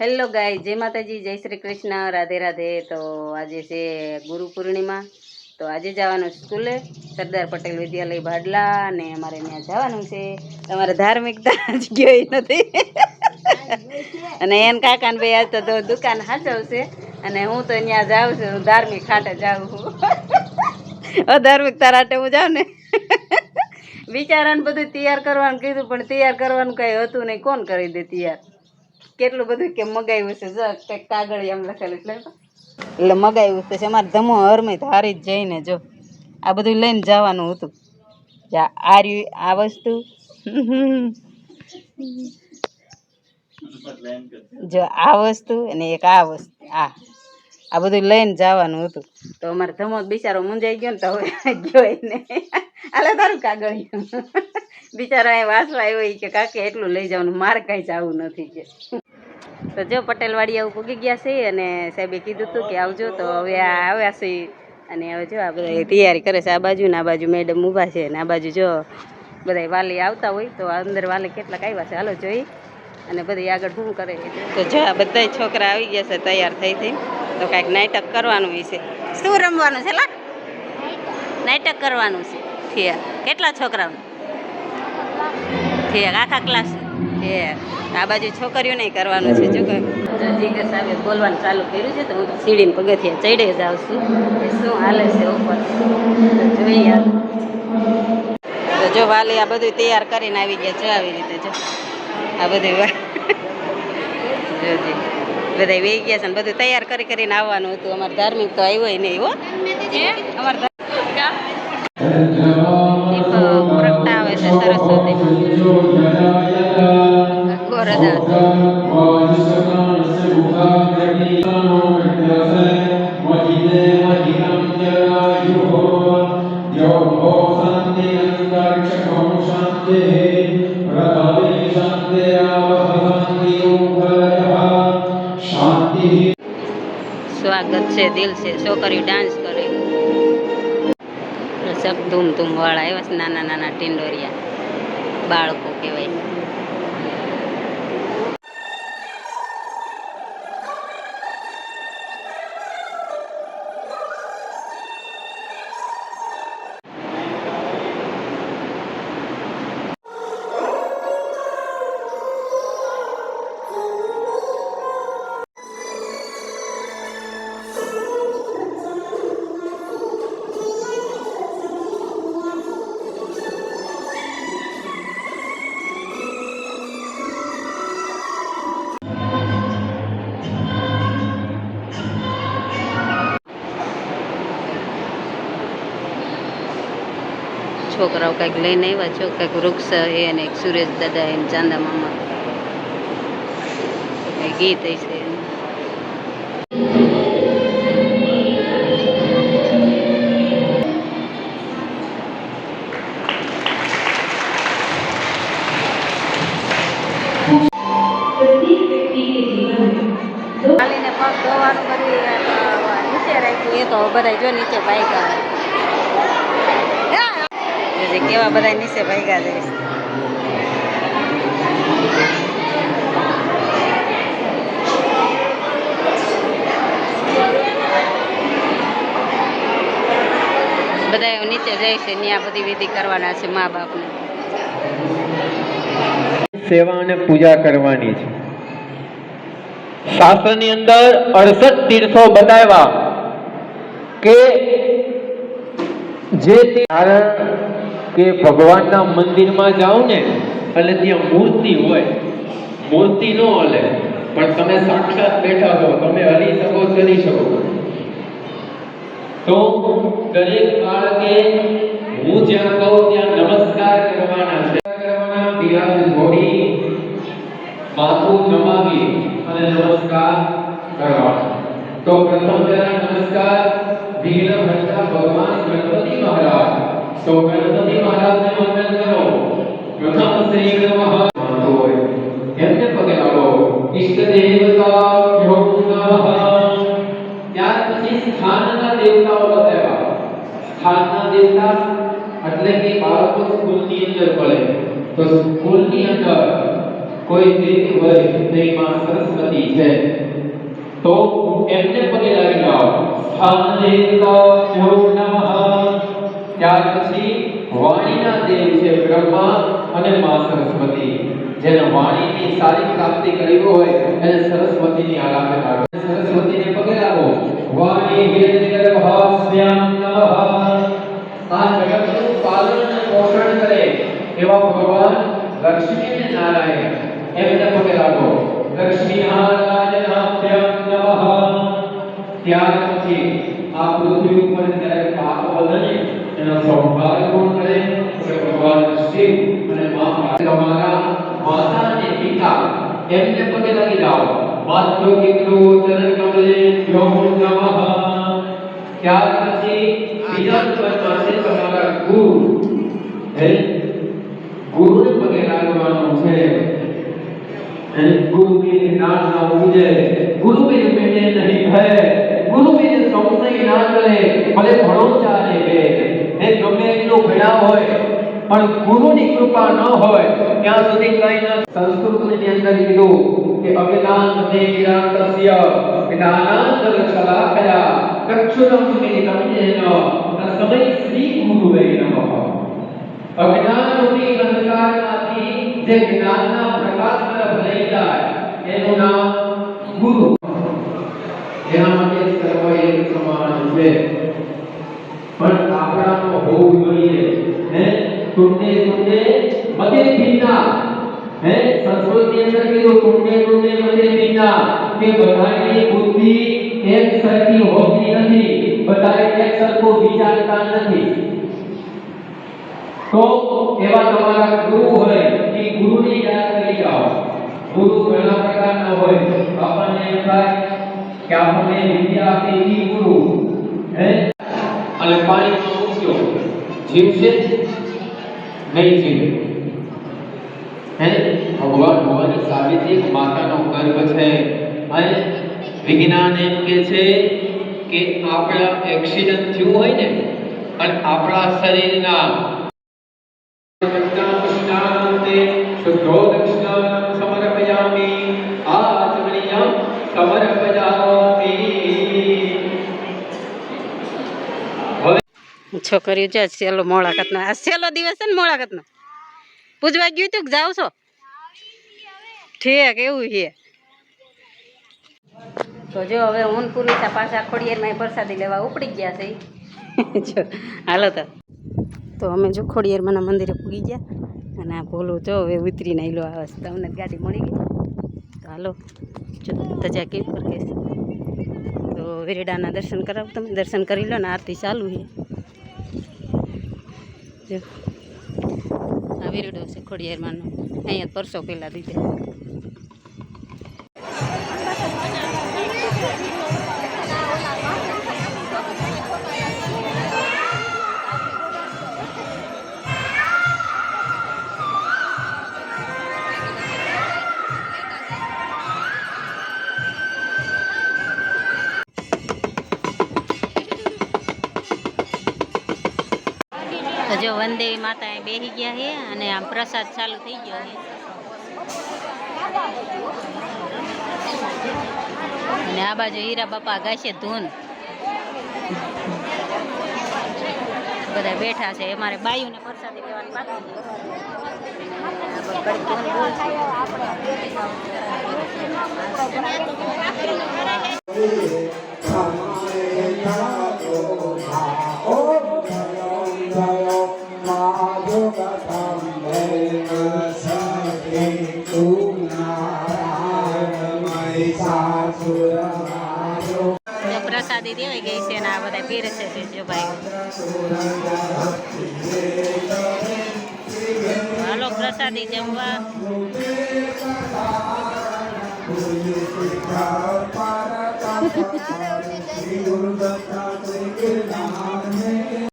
Hello ગાય જય માતાજી, જય શ્રી કૃષ્ણ. રાધે રાધે. તો આજે છે ગુરુ પૂર્ણિમા. તો આજે જવાનું સ્કૂલે. સરદાર પટેલ વિદ્યાલય ભાડલા અને અમારે ત્યાં જવાનું છે. તમારે ધાર્મિકતા જ ગઈ નથી. અને એન કાકાને ભાઈ આજ તો દુકાન હાચવશે અને હું તો ત્યાં જાઉં છું હું ધાર્મિક ખાટે જાઉં છું. ધાર્મિકતા રાટે હું જાઉં ને. બિચારાને બધું તૈયાર કરવાનું કીધું, પણ તૈયાર કરવાનું કંઈ હતું નહીં. કોણ કરી દે તૈયાર? કેટલું બધું કે મગાવ્યું છે, જો કંઈક કાગળ એમ લખેલું એટલે એટલે મગાવ્યું છે અમારે ધમો હરમય હારી જ જઈને જો. આ બધું લઈને જવાનું હતું. આ રહ્યું આ વસ્તુ. જો આ વસ્તુ અને એક આ વસ્તુ, આ. આ બધું લઈને જવાનું હતું. તો અમારે ધમો બિચારો મુંજાઈ ગયો ને તો હવે ગયો ને આલે તારું કાગળિયું. બિચારો એ વાંચવા આવ્યો કે, કાકે, એટલું લઈ જવાનું મારે કાંઈ જવું નથી કે. તો જો પટેલવાડી આવું પૂગી ગયા છે અને સાહેબે કીધું હતું કે આવજો, તો હવે આ આવ્યા છે. અને હવે જો આ બધા તૈયારી કરે છે, આ બાજુ ને આ બાજુ મેડમ ઊભા છે અને આ બાજુ જો બધા વાલી આવતા હોય, તો અંદર વાલી કેટલાક આવ્યા છે. હાલો, જોઈ. અને બધી આગળ શું કરે તો જો આ બધા છોકરા આવી ગયા છે, તૈયાર થઈ થઈ. તો કાંઈક નાટક કરવાનું છે. શું રમવાનું છે, લા? નાટક કરવાનું છે. કેટલા છોકરાઓ ઠીક આખા ક્લાસ છે. આ બાજુ છોકરીઓ નહીં કરવાનું છે જો કે. સામે બોલવાનું ચાલુ કર્યું છે તો હું સીડીને પગથિયા ચડે જાઉં છું. કે શું હાલે છે ઉપર? તો જોઈએ તો જો વાલી આ બધું તૈયાર કરીને આવી ગયા છે આવી રીતે જો. આ બધું જોજી. બધા વેઈ ગયા છે ને બધું તૈયાર કરી કરીને આવવાનું હતું. અમારે ધાર્મિક તો આવ્યો નહીં હો. અમારે સ્વાગત છે દિલ છે છોકરીઓ ડાન્સ કરે સબ ધૂમ ધૂમ વાળા એવા છે નાના નાના ટીંડોરિયા બાળકો કહેવાય છોકરાઓ કંઈક લઈને આવ્યા છો? કંઈક વૃક્ષ એ અને એક સુરેશ દાદા એમ ચાંદા મામા. ગીત હશે નીચે રાખ્યું. એ તો બધા જો નીચે ભાગ્યા જોજે કેવા બધા નીચે ભાગ્યા જાય છે. બધા નીચે જાય છે, ત્યાં બધી વિધિ કરવાના છે મા બાપને સેવા અને પૂજા કરવાની છે શાસ્ત્રની અંદર અડસઠ તીર્થો બતાવ્યા કે જે કારણ કે ભગવાનના મંદિરમાં જાઓ ને, એટલે ત્યાં મૂર્તિ હોય. મૂર્તિ ન હલે, પણ તમે સાક્ષાત બેઠા છો, તમે હલી શકો, ચલી શકો. તો દરેક બાળકે હું જ્યાં કહું ત્યાં નમસ્કાર કરવાના છે. અને નમસ્કાર કરવાના. તો પ્રથમ જરા નમસ્કાર ભીલ ભટ્ટા ભગવાન ગણપતિ મહારાજ. ગણપતિ મહારાજને વંદન કરો પ્રથમ શ્રી નમઃ માનતો હોય એમને પગે લાગો ઈષ્ટ દેવતા નમઃ ત્યાર પછી સ્થાનના દેવતાઓ બતાવ્યા સ્થાનના દેવતા એટલે કે બાળકો સ્કૂલની અંદર ભણે તો સ્કૂલની અંદર કોઈ દેવી હોય તો એ માં સરસ્વતી છે તો એમને પગે લાગી જાઓ સ્થાનેકાભ્યો નમઃ ત્યાર પછી વાણીના દેવ છે બ્રહ્મા અને મા સરસ્વતી. જેને વાણીની સારી પ્રાપ્તિ કરી હોય, એને સરસ્વતીની આરાધના કરો. સરસ્વતીને પગે લાગો. વાણી હિરણ્યગર્ભાસ્યામ નમઃ આ જગતનું પાલન અને પોષણ કરે એવા ભગવાન લક્ષ્મી અને નારાયણ. એમને પગે લાગો. લક્ષ્મી નારાયણાભ્યમ નમઃ ત્યાર પછી આ પૃથ્વી ઉપર એનો સંભાળ કોણ કરે તો ભગવાન શિવ અને મા પાર્વતી. તમારા માતા અને પિતા એમને પગે લાગી જાઓ માતૃ પિતૃ ચરણ કમલે યો નમઃ ત્યાર પછી બીજા નંબરમાં છે તમારા ગુરુ હે ગુરુને પગે લાગવાનું છે અને ગુરુ के नाम ना पूजे गुरु के मिटे नहीं है गुरु के संशय ના કરે ભલે ભણો ચાલે બે પણ ગુરુની કૃપા ન હોય, ત્યાં સુધી કઈ ન સંસ્કૃતની અંદર કીધું કે અજ્ઞાન તે નિરાંતસ્ય જ્ઞાનાંતર શલાકયા ચક્ષુરમ મિલિતમ येन તસ્મૈ શ્રી ગુરુવે નમઃ અજ્ઞાન રૂપી અંધકારમાંથી જે જ્ઞાનના પ્રકાશ તરફ લઈ જાય, એનું નામ ગુરુ. એના માટે સર્વ એક સમાન છે. પણ આપણામાં હોવું જોઈએ હે તુંડે તુંડે મધે ભીના હે સંસ્કૃતની અંદર કીધું તુંડે તુંડે મધે ભીના કે બધાની બુદ્ધિ એક સરખી હોતી નથી બધા એક સરખું વિચારતા નથી તો એવા તમારા ગુરુ હોય એ ગુરુની યાદ કરી જાઓ ગુરુ ઘણા પ્રકારના હોય આપણને એમ થાય કે આપણને વિદ્યા આપે એ ગુરુ હે અને પાણીમાં મૂક્યો જીવશે નહીં જીવે હે? ભગવાન ભવાની સાબિતી માતાનો ગર્ભ છે. અને વિજ્ઞાન એમ કે છે કે આપણા એક્સિડન્ટ થયું હોય ને, અને આપણા શરીરના શુદ્ધો દક્ષિણાંતં સમર્પયામિ. આચમનીયં સમર્પયામિ છોકરીઓ છે છેલ્લો મોળાકતનો આ છેલ્લો દિવસ છે ને મોળાકતનો પૂજવા ગયું તું જાવ છો? ઠીક, એવું છે. તો જો હવે હું પુરુષા પાછા ખોડિયારમાં પ્રસાદી લેવા ઉપડી ગયા છે. જો, હાલો તો. તો અમે જો ખોડિયારમાંના મંદિરે પૂગી ગયા અને આ ભોલું જો હવે ઉતરીને આવેલો આવે છે તમને ગાડી મળી ગઈ? તો હાલો, જો તજા કેવી પર કહેશે તો વેરડાના દર્શન કરાવ તમે. દર્શન કરી લો ને આરતી ચાલુ છે. જો. આ વેરડો છે ખોડિયારમાંનો અહીંયા પરસો પહેલાં દીધે વંદે માતા એ બેસી ગયા છે અને આમ પ્રસાદ ચાલુ થઈ ગયો છે અને આ બાજુ હીરા બાપા ગાશે ધૂન. બધા બેઠા છે. અમારે બાયુને પ્રસાદી લેવાની બાકી છે. અને આ બધા પીરસે છે જો ભાઈ હાલો પ્રસાદી જમવા.